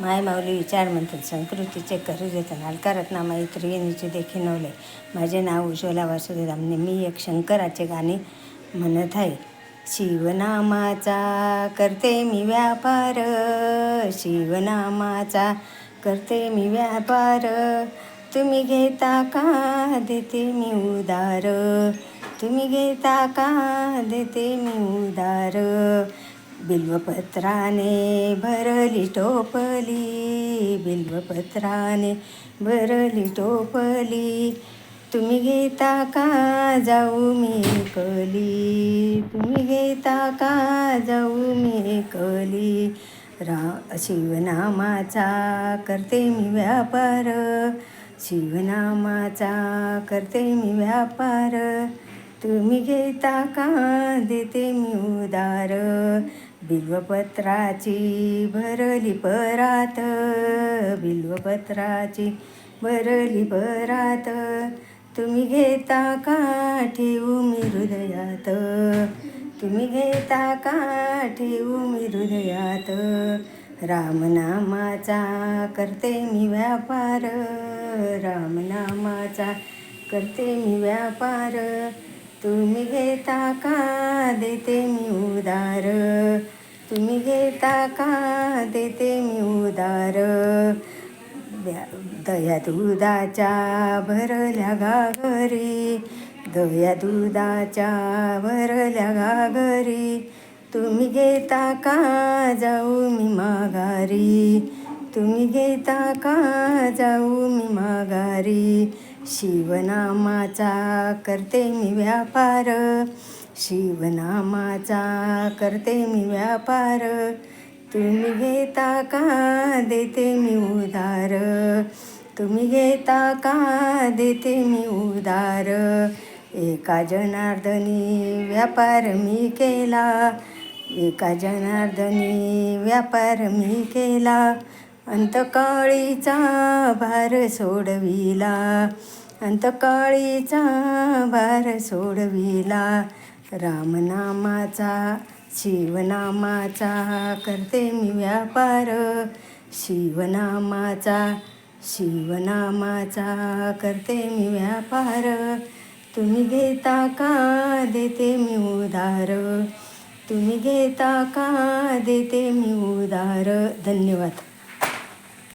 माय माऊली विचार म्हणतात संस्कृतीचे करू देतात अलकारत्ना मैत्रिणीचे देखील नवले. माझे नाव उज्ज्वला वासुदेवामने मी एक शंकराचे गाणे म्हणत आहे. शिवनामाचा करते मी व्यापार. शिवनामाचा करते मी व्यापार. तुम्ही घेता का? देते मी उदार तुम्ही घेता का? देते मी उदार बिल्वपत्राने भरली टोपली बिल्वपत्राने भरली टोपली. तुम्ही घेता का? जाऊ मी कली. तुम्ही घेता का? जाऊ मी कली. रा शिवनामाचा करते मी व्यापार. शिवनामाचा करते मी व्यापार. तुम्ही घेता का? देते मी उदार बिल्वपत्राची भरली परात बिल्वपत्राची भरली परात. तुम्ही घेता का ठेवू मी हृदयात तुम्ही घेता का ठेवू मी हृदयात. रामनामाचा करते मी व्यापार रामनामाचा करते मी व्यापार. तुम्ही घेता का देते मी उदार तुम्ही घेता का देते मी उदार. द्या- दया दुधाच्या भरल्या घागरी. दया दुधाच्या भरल्या घागरी. तुम्ही घेता का जाऊ मी माघारी. तुम्ही घेता का जाऊ मी माघारी. शिवनामाचा करते मी व्यापार. शिवनामाचा करते मी व्यापार. तुम्ही घेता का? देते मी उधार. तुम्ही घेता का? देते मी उदार एका जनार्दनी व्यापार मी केला. एका जनार्दनी व्यापार मी केला. अंतकाळीचा भार सोडविला. अंतकाळीचा भार सोडविला. रामनामाचा शिवनामाचा करते मी व्यापार. शिवनामाचा शिवनामाचा करते मी व्यापार. तुम्ही घेता का? देते मी उदार तुम्ही घेता का? देते मी उधार. धन्यवाद.